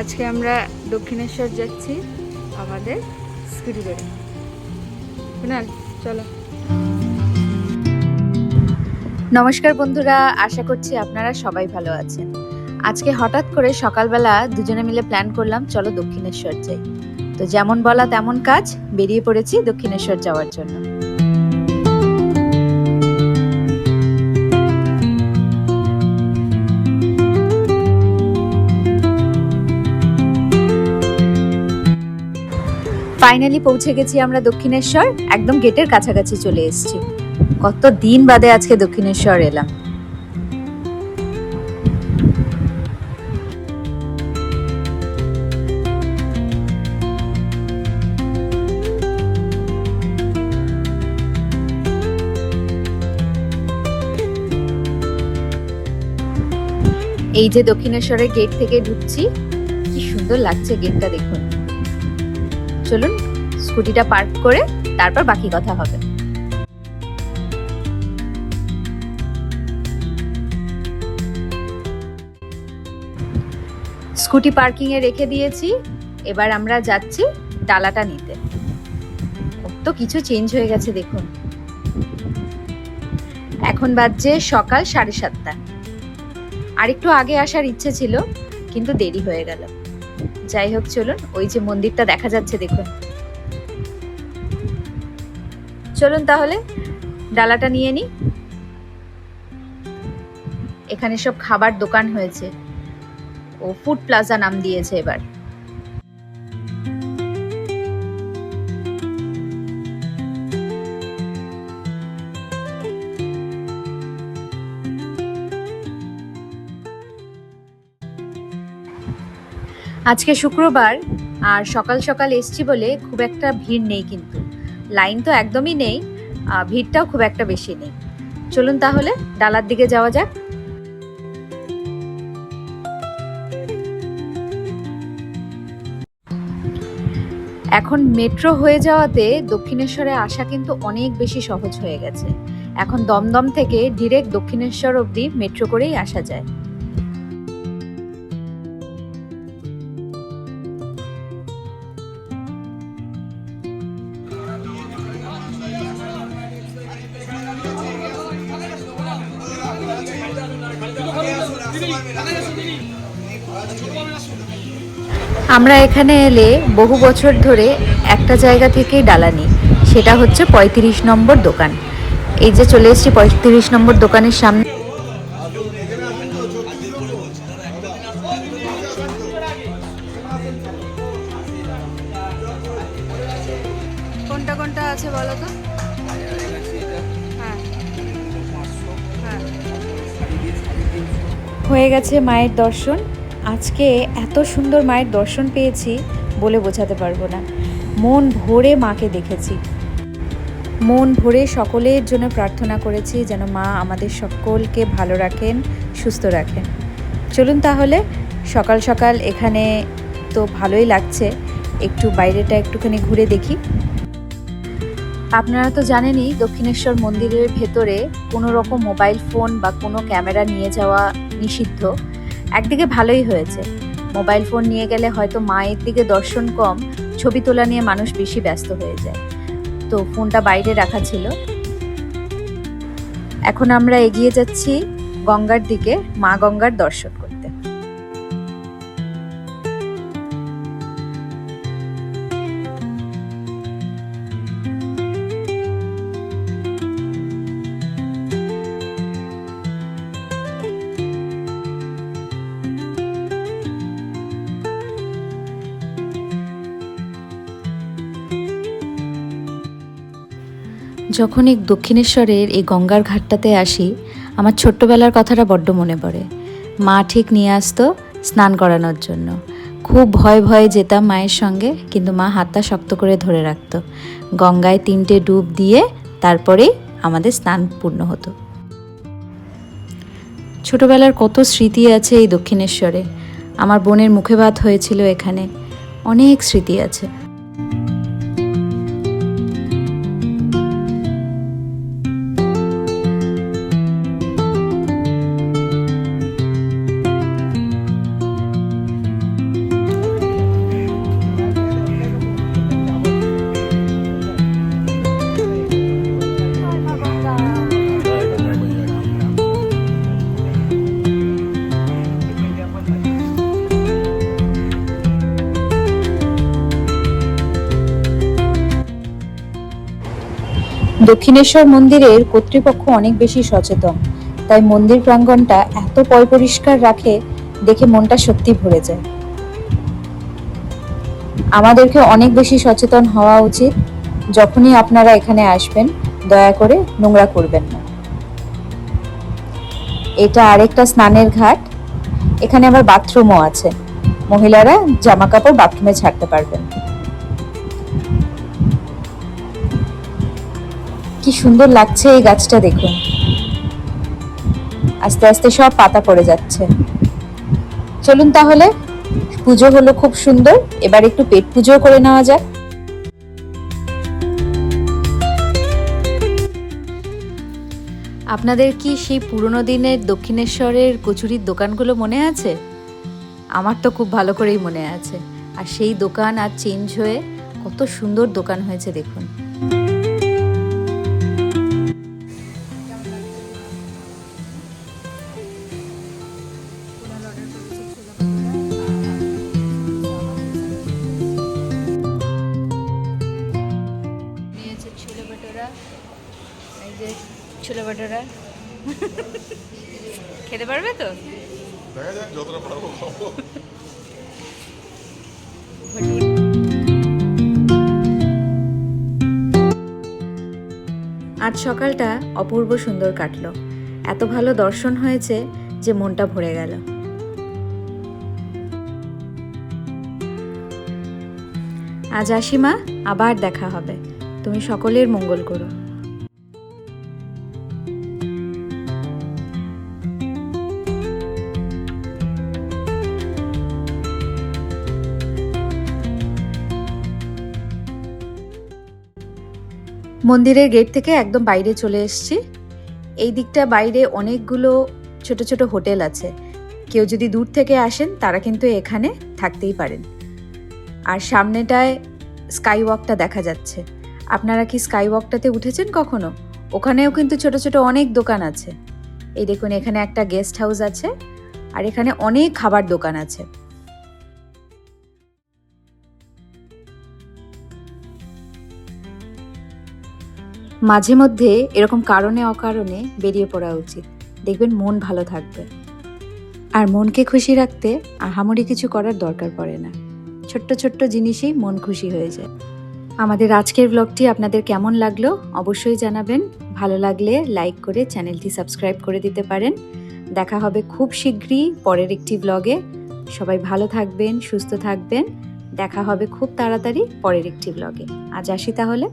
আজকে আমরা দক্ষিণেশ্বর যাচ্ছি আমাদের স্কুটি করে চলো। নমস্কার বন্ধুরা, আশা করছি আপনারা সবাই ভালো আছেন। আজকে হঠাৎ করে সকালবেলা দুজনে মিলে প্ল্যান করলাম, চলো দক্ষিণেশ্বর যাই। তো যেমন বলা তেমন কাজ, বেরিয়ে পড়েছি দক্ষিণেশ্বর যাওয়ার জন্য। ফাইনালি পৌঁছে গেছি আমরা দক্ষিণেশ্বর, একদম গেটের কাছাকাছি চলে এসেছি। কত দিন বাদে আজকে দক্ষিণেশ্বর এলাম। এই যে দক্ষিণেশ্বরের গেট থেকে ঢুকছি, কি সুন্দর লাগছে গেটটা দেখুন। চলুন স্কুটিটা পার্ক করে তারপর বাকি কথা হবে। স্কুটি পার্কিং এ রেখে দিয়েছি, এবার আমরা যাচ্ছি ডালাটা নিতে। তো কিছু চেঞ্জ হয়ে গেছে দেখুন। এখন বাজছে সকাল সাড়ে সাতটা। আর একটু আগে আসার ইচ্ছে ছিল, কিন্তু দেরি হয়ে গেল। যাই হোক, চলুন, ওই যে মন্দিরটা দেখা যাচ্ছে, দেখুন। চলুন তাহলে, ডালাটা নিয়ে নি। এখানে সব খাবার দোকান হয়েছে। ও, ফুড প্লাজা নাম দিয়েছে এবার। আজকে শুক্রবার আর সকাল সকাল এসছি বলে খুব একটা ভিড় নেই কিন্তু। লাইন তো একদমই নেই ভিড়টাও খুব একটা বেশি নেই। চলুন তাহলে, ডালার দিকে যাওয়া যাক। এখন মেট্রো হয়ে যাওয়াতে দক্ষিণেশ্বরে আসা কিন্তু অনেক বেশি সহজ হয়ে গেছে। এখন দমদম থেকে ডিরেক্ট দক্ষিণেশ্বর অবধি মেট্রো করেই আসা যায়। আমরা এখানে এলে বহু বছর ধরে একটা জায়গা থেকেই ডালানি সেটা হচ্ছে পঁয়ত্রিশ নম্বর দোকান। এই যে চলে এসেছি পঁয়ত্রিশ নম্বর দোকানের সামনে। হয়ে গেছে মায়ের দর্শন। আজকে এত সুন্দর মায়ের দর্শন পেয়েছি বলে বোঝাতে পারব না। মন ভরে মাকে দেখেছি। মন ভরে সকলের জন্য প্রার্থনা করেছি যেন মা আমাদের সকলকে ভালো রাখেন, সুস্থ রাখেন। চলুন তাহলে, সকাল সকাল এখানে তো ভালোই লাগছে। একটু বাইরেটা একটুখানি ঘুরে দেখি। আপনারা তো জানেনই দক্ষিণেশ্বর মন্দিরের ভেতরে কোনো রকম মোবাইল ফোন বা কোনো ক্যামেরা নিয়ে যাওয়া নিষিদ্ধ, একদিকে ভালোই হয়েছে। মোবাইল ফোন নিয়ে গেলে হয়তো মায়ের দিকে দর্শন কম, ছবি তোলা নিয়ে মানুষ বেশি ব্যস্ত হয়ে যায়। তো ফোনটা বাইরে রাখা ছিল। এখন আমরা এগিয়ে যাচ্ছি গঙ্গার দিকে, মা গঙ্গার দর্শন যখন এই দক্ষিণেশ্বরের এই গঙ্গার ঘাটটাতে আসি, আমার ছোট্টবেলার কথাটা বড্ড মনে পড়ে। মা ঠিক নিয়ে আসতো স্নান করানোর জন্য। খুব ভয় ভয়ে যেতাম মায়ের সঙ্গে, কিন্তু মা হাতটা শক্ত করে ধরে রাখত। গঙ্গায় তিনটে ডুব দিয়ে তারপরেই আমাদের স্নান পূর্ণ হতো। ছোটবেলার কত স্মৃতি আছে এই দক্ষিণেশ্বরে। আমার বোনের মুখে ভাত হয়েছিল এখানে। অনেক স্মৃতি আছে। দক্ষিণেশ্বর মন্দিরের কর্তৃপক্ষ অনেক বেশি সচেতন। তাই মন্দির প্রাঙ্গণটা এত পরিষ্কার রাখে, দেখে মনটা সত্যি ভরে যায়। আমাদেরকে অনেক বেশি সচেতন হওয়া উচিত। যখনই আপনারা এখানে আসবেন, দয়া করে নোংরা করবেন না। এটা আরেকটা স্নানের ঘাট। এখানে আবার বাথরুমও আছে। মহিলারা জামা কাপড় বাথরুমে ছাড়তে পারবেন। কি সুন্দর লাগছে এই গাছটা দেখুন। আস্তে আস্তে সব পাতা পড়ে যাচ্ছে। চলুন তাহলে, পুজো হলো খুব সুন্দর, এবার একটু পেট পুজো করে নেওয়া যাক। আপনাদের কি সেই পুরনো দিনের দক্ষিণেশ্বরের কচুরির দোকানগুলো মনে আছে? আমার তো খুব ভালো করেই মনে আছে। আর সেই দোকান আর চেঞ্জ হয়ে কত সুন্দর দোকান হয়েছে দেখুন। ছোলে ভাটোরা খেতে পারবে তো? দেখা যাক যতটা পারব খাব। আজ সকালটা অপূর্ব সুন্দর কাটলো। এত ভালো দর্শন হয়েছে যে মনটা ভরে গেল। আজ আসিমা আবার দেখা হবে। তুমি সকলের মঙ্গল করো। মন্দিরের গেট থেকে একদম বাইরে চলে এসেছি। এই দিকটা বাইরে অনেকগুলো ছোট ছোট হোটেল আছে। কেউ যদি দূর থেকে আসেন, তারা কিন্তু এখানে থাকতেই পারেন। আর সামনেটায় স্কাই ওয়াকটা দেখা যাচ্ছে। আপনারা কি স্কাই ওয়াকটাতে উঠেছেন কখনো? ওখানেও কিন্তু ছোট ছোট অনেক দোকান আছে। এই দেখুন, এখানে একটা গেস্ট হাউস আছে। আর এখানে অনেক খাবার দোকান আছে। মাঝে মধ্যে এরকম কারণে অকারণে বেরিয়ে পড়া উচিত। দেখবেন মন ভালো থাকবে। আর মনকে খুশি রাখতে আহামরি কিছু করার দরকার পড়ে না। ছোট্ট ছোট্ট জিনিসেই মন খুশি হয়ে যায়। আমাদের আজকের ব্লগটি আপনাদের কেমন লাগল অবশ্যই জানাবেন। ভালো লাগলে লাইক করে চ্যানেলটি সাবস্ক্রাইব করে দিতে পারেন। দেখা হবে খুব শীঘ্রই পরের একটি ব্লগে সবাই ভালো থাকবেন, সুস্থ থাকবেন। দেখা হবে খুব তাড়াতাড়ি পরের একটি ব্লগে আজ আসি তাহলে।